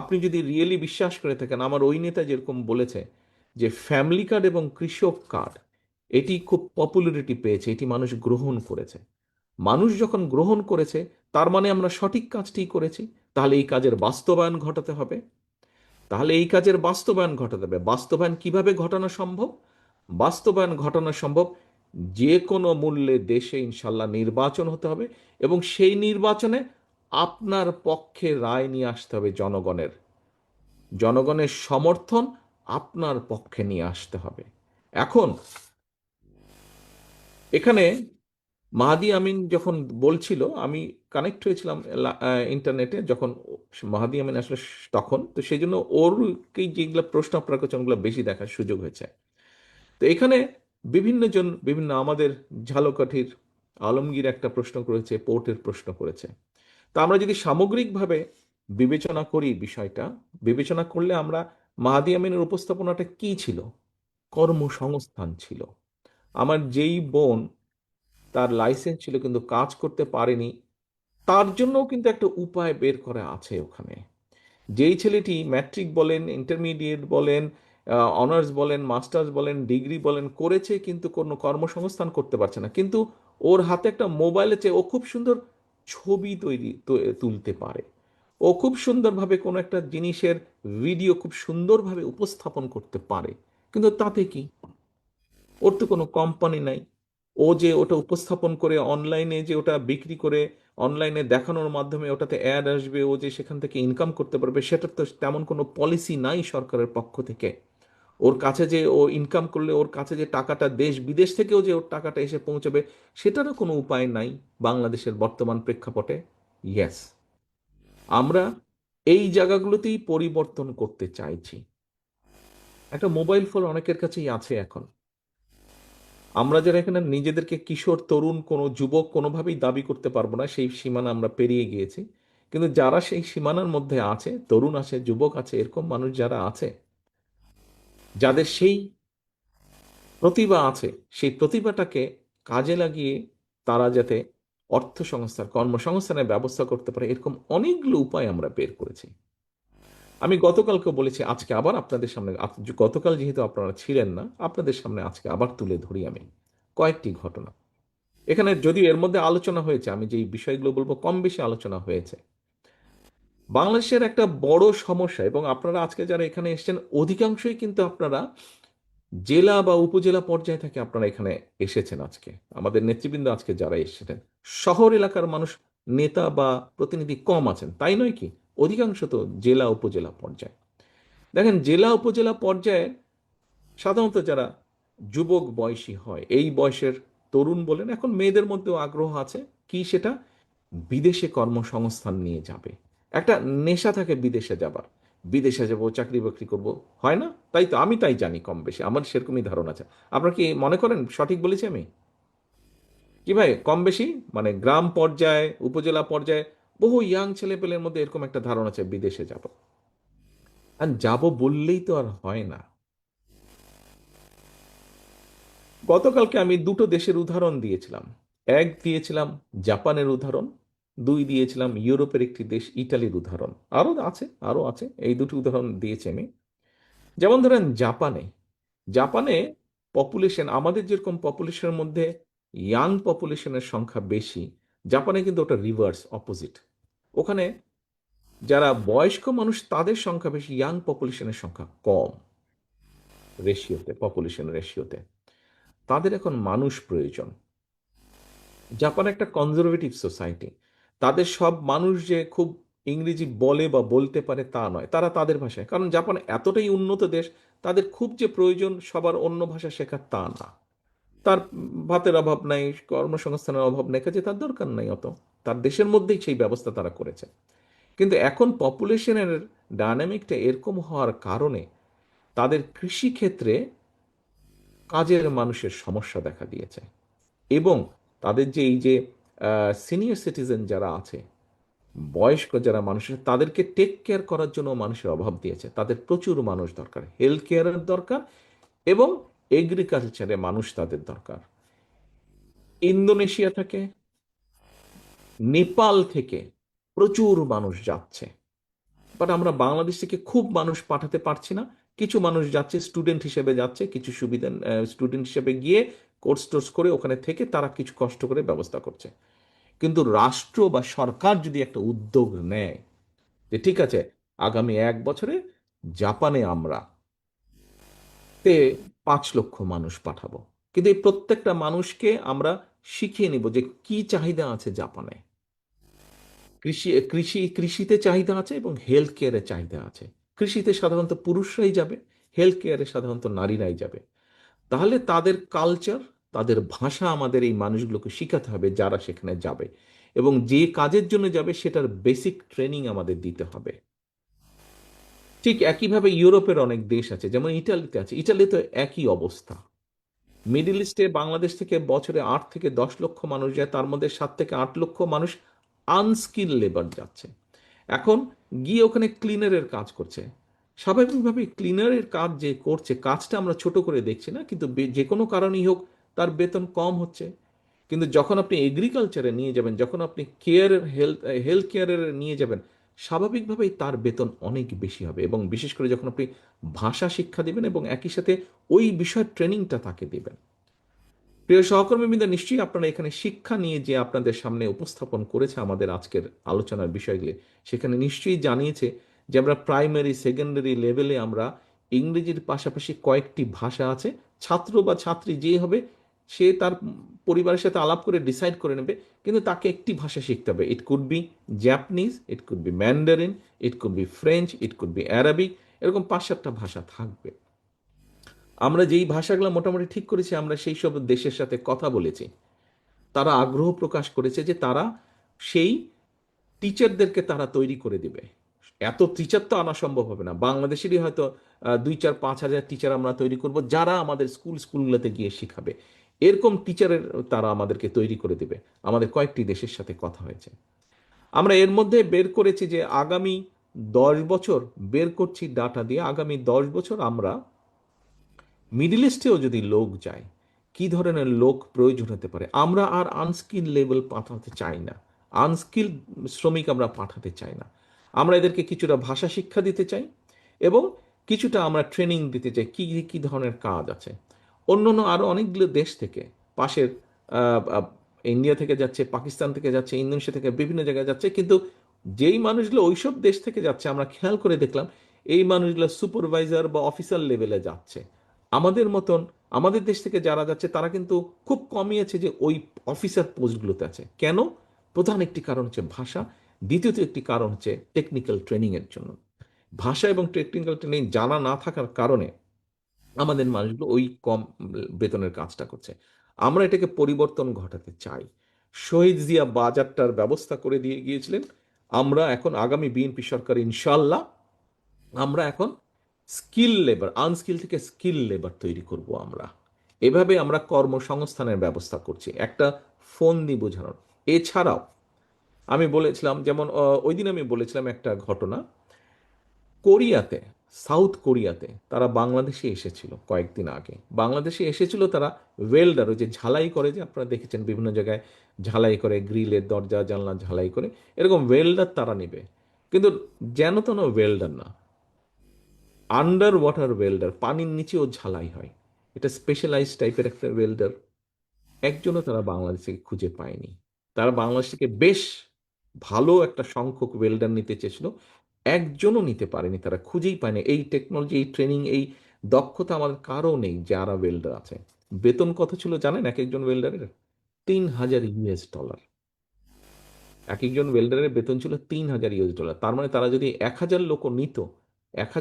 আপনি যদি রিয়েলি বিশ্বাস করে থাকেন, আমার ওই নেতা যেরকম বলেছে যে ফ্যামিলি কার্ড এবং কৃষক কার্ড এটি খুব পপুলারিটি পেয়েছে, এটি মানুষ গ্রহণ করেছে। মানুষ যখন গ্রহণ করেছে, তার মানে আমরা সঠিক কাজটি করেছি, তাহলে এই কাজের বাস্তবায়ন ঘটাতে হবে। তাহলে এই কাজের বাস্তবায়ন ঘটাতে হবে। বাস্তবায়ন কীভাবে ঘটানো সম্ভব? বাস্তবায়ন ঘটানো সম্ভব যে কোনো মূল্যে দেশে ইনশাল্লাহ নির্বাচন হতে হবে এবং সেই নির্বাচনে আপনার পক্ষে রায় নিয়ে আসতে হবে জনগণের। জনগণের সমর্থন আপনার পক্ষে নিয়ে আসতে হবে। এখন, এখানে মাহাদি আমিন যখন বলছিল, আমি কানেক্ট হয়েছিলাম ইন্টারনেটে যখন মাহাদি আমিন আসলে তখন, তো সেই জন্য ওরকে যেগুলো প্রশ্ন আপনার কাছে, ওগুলো বেশি দেখার সুযোগ হয়েছে। তো এখানে বিভিন্ন জন, বিভিন্ন আমাদের ঝালকাঠির আলমগীর একটা প্রশ্ন করেছে, পোর্টের প্রশ্ন করেছে। তা আমরা যদি সামগ্রিকভাবে বিবেচনা করি বিষয়টা, বিবেচনা করলে আমরা মাহাদি আমিনের উপস্থাপনাটা কি ছিল? কর্মসংস্থান ছিল। আমার যেই বোন তার লাইসেন্স ছিল কিন্তু কাজ করতে পারেনি, তার জন্যও কিন্তু একটা উপায় বের করা আছে ওখানে। যেই ছেলেটি ম্যাট্রিক বলেন ইন্টারমিডিয়েট বলেন অনার্স বলেন মাস্টার্স বলেন ডিগ্রি বলেন, করেছে কিন্তু কোনো কর্মসংস্থান করতে পারছে না। কিন্তু ওর হাতে একটা মোবাইল আছে, ও খুব সুন্দর ছবি তৈরি তুলতে পারে। ও খুব সুন্দরভাবে কোনো একটা জিনিসের ভিডিও খুব সুন্দরভাবে উপস্থাপন করতে পারে। কিন্তু তাতে কি? ওর তো কোনো কোম্পানি নাই। ও যে ওটা উপস্থাপন করে অনলাইনে যে ওটা বিক্রি করে অনলাইনে দেখানোর মাধ্যমে ওটাতে অ্যাড আসবে, ও যে সেখান থেকে ইনকাম করতে পারবে, সেটার তো তেমন কোনো পলিসি নাই সরকারের পক্ষ থেকে। ওর কাছে যে ও ইনকাম করলে ওর কাছে যে টাকাটা দেশ বিদেশ থেকেও যে ওর টাকাটা এসে পৌঁছবে, সেটারও কোনো উপায় নাই বাংলাদেশের বর্তমান প্রেক্ষাপটে? ইয়েস আমরা এই জায়গাগুলোতেই পরিবর্তন করতে চাইছি। একটা মোবাইল ফোন অনেকের কাছেই আছে এখন। আমরা যারা এখানে নিজেদেরকে কিশোর, তরুণ, কোনো যুবক কোনোভাবেই দাবি করতে পারব না, সেই সীমানা আমরা পেরিয়ে গিয়েছি। কিন্তু যারা সেই সীমানার মধ্যে আছে, তরুণ আছে, যুবক আছে, এরকম মানুষ যারা আছে যাদের সেই প্রতিভা আছে, সেই প্রতিভাটাকে কাজে লাগিয়ে তারা যাতে অর্থ সংস্থার কর্মসংস্থানের ব্যবস্থা করতে পারে, এরকম অনেকগুলো উপায় আমরা বের করেছি। আমি গতকালকে বলেছি, আজকে আবার আপনাদের সামনে গতকাল যেহেতু আপনারা ছিলেন না, আপনাদের সামনে আজকে আবার তুলে ধরি আমি কয়েকটি ঘটনা। এখানে যদিও এর মধ্যে আলোচনা হয়েছে, আমি যেই বিষয়গুলো বলব, কম বেশি আলোচনা হয়েছে। বাংলাদেশের একটা বড় সমস্যা, এবং আপনারা আজকে যারা এখানে এসেছেন, অধিকাংশই কিন্তু আপনারা জেলা বা উপজেলা পর্যায়ে থেকে আপনারা এখানে এসেছেন আজকে। আমাদের নেতৃবৃন্দ আজকে যারা এসেছেন, শহর এলাকার মানুষ, নেতা বা প্রতিনিধি কম আছেন, তাই নয় কি? অধিকাংশ তো জেলা উপজেলা পর্যায়ে। দেখেন, জেলা উপজেলা পর্যায়ে সাধারণত যারা যুবক বয়সী হয়, এই বয়সের তরুণ বলেন, এখন মেয়েদের মধ্যেও আগ্রহ আছে কি সেটা বিদেশে কর্মসংস্থান নিয়ে যাবে। একটা নেশা থাকে বিদেশে যাবার। বিদেশে যাব, চাকরি বাকরি করব, হয় না? তাই তো, আমি তাই জানি কম বেশি, আমার সেরকমই ধারণা আছে। আপনার কি মনে করেন? সঠিক বলেছি আমি? কি ভাই, কম বেশি? মানে গ্রাম পর্যায়ে, উপজেলা পর্যায়ে, বহু ইয়াং ছেলেপেলের মধ্যে এরকম একটা ধারণা আছে, বিদেশে যাব। আর যাব বললেই তো আর হয় না। গতকালকে আমি দুটো দেশের উদাহরণ দিয়েছিলাম। এক দিয়েছিলাম জাপানের উদাহরণ দুই দিয়েছিলাম ইউরোপের একটি দেশ ইটালির উদাহরণ। আরও আছে আরও আছে, এই দুটি উদাহরণ দিয়েছি আমি। যেমন ধরেন জাপানে জাপানে পপুলেশন আমাদের যেরকম পপুলেশনের মধ্যে ইয়াং পপুলেশনের সংখ্যা বেশি, জাপানে কিন্তু ওটা রিভার্স অপোজিট ওখানে যারা বয়স্ক মানুষ, তাদের সংখ্যা বেশি ইয়াং পপুলেশনের সংখ্যা কম রেশিওতে পপুলেশন রেশিওতে তাদের এখন মানুষ প্রয়োজন। জাপান একটা কনজারভেটিভ সোসাইটি তাদের সব মানুষ যে খুব ইংরেজি বলে বা বলতে পারে তা নয়, তারা তাদের ভাষায়। কারণ জাপান এতটাই উন্নত দেশ, তাদের খুব যে প্রয়োজন সবার অন্য ভাষা শেখার তা না। তার ভাতের অভাব নাই, কর্মসংস্থানের অভাব নাই, কাজে তার দরকার নাই অত। তার দেশের মধ্যেই সেই ব্যবস্থা তারা করেছে। কিন্তু এখন পপুলেশনের ডায়নামিকটা এরকম হওয়ার কারণে তাদের কৃষিক্ষেত্রে কাজের মানুষের সমস্যা দেখা দিয়েছে। এবং তাদের যে এই যে সিনিয়র সিটিজেন যারা আছে, বয়স্ক যারা মানুষের তাদেরকে টেক কেয়ার করার জন্য মানুষের অভাব দিয়েছে। তাদের প্রচুর মানুষ দরকার। হেলথ কেয়ারের দরকার এবং এগ্রিকালচারে মানুষ তাদের দরকার। ইন্দোনেশিয়া থেকে, নেপাল থেকে প্রচুর মানুষ যাচ্ছে। বাট আমরা বাংলাদেশ থেকে খুব মানুষ পাঠাতে পারছি না। কিছু মানুষ যাচ্ছে স্টুডেন্ট হিসেবে যাচ্ছে, কিছু সুবিধা স্টুডেন্ট হিসেবে গিয়ে কোর্স টোর্স করে ওখানে থেকে তারা কিছু কষ্ট করে ব্যবস্থা করছে। কিন্তু রাষ্ট্র বা সরকার যদি একটা উদ্যোগ নেয় যে ঠিক আছে, আগামী এক বছরে জাপানে আমরা তে পাঁচ লক্ষ মানুষ পাঠাবো। কিন্তু এই প্রত্যেকটা মানুষকে আমরা শিখিয়ে নিব যে কি চাহিদা আছে জাপানে। কৃষি কৃষি, কৃষিতে চাহিদা আছে এবং হেলথ কেয়ারে চাহিদা আছে। কৃষিতে সাধারণত পুরুষরাই যাবে হেলথ কেয়ারে সাধারণত নারীরাই যাবে। তাহলে তাদের কালচার তাদের ভাষা আমাদের এই মানুষগুলোকে শেখাতে হবে যারা সেখানে যাবে। এবং যে কাজের জন্য যাবে সেটার বেসিক ট্রেনিং আমাদের দিতে হবে। ঠিক একইভাবে ইউরোপের অনেক দেশ আছে, যেমন ইটালিতে আছে, ইটালিতে একই অবস্থা। মিডিল ইস্টে বাংলাদেশ থেকে বছরে আট থেকে দশ লক্ষ মানুষ যায়, তার মধ্যে সাত থেকে আট লক্ষ মানুষ আনস্কিল লেবার যাচ্ছে। এখন গিয়ে ওখানে ক্লিনারের কাজ করছে। স্বাভাবিকভাবে ক্লিনারের কাজ যে করছে, কাজটা আমরা ছোট করে দেখছি না, কিন্তু যে কোনো কারণেই হোক তার বেতন কম হচ্ছে। কিন্তু যখন আপনি এগ্রিকালচারে নিয়ে যাবেন, যখন আপনি কেয়ার হেলথ হেলথ কেয়ারের নিয়ে যাবেন, স্বাভাবিকভাবেই তার বেতন অনেক বেশি হবে এবং বিশেষ করে যখন আপনি ভাষা শিক্ষা দিবেন এবং একই সাথে ওই বিষয়ের ট্রেনিংটা তাকে দিবেন। প্রিয় সহকর্মীবৃন্দ, নিশ্চয়ই আপনারা এখানে শিক্ষা নিয়ে যে আপনাদের সামনে উপস্থাপন করেছে আমাদের আজকের আলোচনার বিষয়গুলি, সেখানে নিশ্চয়ই জানিয়েছে যে আমরা প্রাইমারি সেকেন্ডারি লেভেলে আমরা ইংরেজির পাশাপাশি কয়েকটি ভাষা আছে, ছাত্র বা ছাত্রী যে হবে সে তার পরিবারের সাথে আলাপ করে ডিসাইড করে নেবে, কিন্তু তাকে একটি ভাষা শিখতে হবে। It could be Japanese it could be Mandarin it could be French it could be Arabic এরকম পাঁচ সাতটা ভাষা থাকবে। আমরা যেই ভাষাগুলো মোটামুটি ঠিক করেছি, আমরা সেই সব দেশের সাথে কথা বলেছি। তারা আগ্রহ প্রকাশ করেছে যে তারা সেই টিচারদেরকে তারা তৈরি করে দিবে। এত টিচার তো আনা সম্ভব হবে না। বাংলাদেশেরই হয়তো দুই চার, পাঁচ হাজার টিচার আমরা তৈরি করব, যারা আমাদের স্কুল স্কুলগুলোতে গিয়ে শিখাবে। এরকম টিচারের তারা আমাদেরকে তৈরি করে দেবে। আমাদের কয়েকটি দেশের সাথে কথা হয়েছে। আমরা এর মধ্যে বের করেছি যে আগামী দশ বছর বের করছি ডাটা দিয়ে, আগামী দশ বছর আমরা মিডিল ইস্টেও যদি লোক যায়, কি ধরনের লোক প্রয়োজন হতে পারে? আমরা আর আনস্কিল লেভেল পাঠাতে চাই না। আনস্কিল শ্রমিক আমরা পাঠাতে চাই না। আমরা এদেরকে কিছুটা ভাষা শিক্ষা দিতে চাই এবং কিছুটা আমরা ট্রেনিং দিতে চাই। কি কি ধরনের কাজ আছে? অন্য অন্য আরও অনেকগুলো দেশ থেকে, পাশের ইন্ডিয়া থেকে যাচ্ছে, পাকিস্তান থেকে যাচ্ছে, ইন্দোনেশিয়া থেকে বিভিন্ন জায়গায় যাচ্ছে, কিন্তু যেই মানুষগুলো ওইসব দেশ থেকে যাচ্ছে, আমরা খেয়াল করে দেখলাম, এই মানুষগুলো সুপারভাইজার বা অফিসার লেভেলে যাচ্ছে। আমাদের মতন, আমাদের দেশ থেকে যারা যাচ্ছে, তারা কিন্তু খুব কমই আছে যে ওই অফিসার পোস্টগুলোতে আছে। কেন? প্রধান একটি কারণ হচ্ছে ভাষা, দ্বিতীয়ত একটি কারণ হচ্ছে টেকনিক্যাল ট্রেনিংয়ের জন্য। ভাষা এবং টেকনিক্যাল ট্রেনিং জানা না থাকার কারণে আমাদের মানুষগুলো ওই কম বেতনের কাজটা করছে। আমরা এটাকে পরিবর্তন ঘটাতে চাই। শহীদ জিয়া বাজারটার ব্যবস্থা করে দিয়ে গিয়েছিলেন। আমরা এখন আগামী বিএনপি সরকার ইনশাল্লাহ আমরা এখন স্কিল লেবার, আনস্কিল থেকে স্কিল লেবার তৈরি করব আমরা। এভাবে আমরা কর্মসংস্থানের ব্যবস্থা করছি। একটা ফোন দিয়ে বোঝানোর। এছাড়াও আমি বলেছিলাম, যেমন ওই দিন আমি বলেছিলাম একটা ঘটনা। কোরিয়াতে সাউথ কোরিয়াতে তারা বাংলাদেশে এসেছিল কয়েকদিন আগে। বাংলাদেশে এসেছিল তারা ওয়েল্ডার, ওই যে ঝালাই করে, যে আপনারা দেখেছেন বিভিন্ন জায়গায় ঝালাই করে, গ্রিলের দরজা, জানলা ঝালাই করে, এরকম ওয়েল্ডার তারা নেবে। কিন্তু যেন তেন ওয়েল্ডার না। আন্ডার ওয়াটার ওয়েল্ডার, পানির নিচেও ঝালাই হয়। এটা স্পেশালাইজ টাইপের একটা ওয়েল্ডার। একজনও তারা বাংলাদেশ খুঁজে পায়নি। তারা বাংলাদেশ থেকে বেশ ভালো একটা সংখ্যক ওয়েল্ডার নিতে চেয়েছিল। একজনও নিতে পারেনি তারা, খুঁজেই পায়নি। এই টেকনোলজি এই ট্রেনিং এই দক্ষতা আমাদের কারও নেই, যারা ওয়েল্ডার আছে। বেতন কত ছিল জানেন এক একজন ওয়েল্ডারের তিন হাজার ইউএস ডলার এক একজন ওয়েল্ডারের বেতন ছিল তিন হাজার ইউএস ডলার তার মানে তারা যদি এক হাজার লোক নিত এক হাজার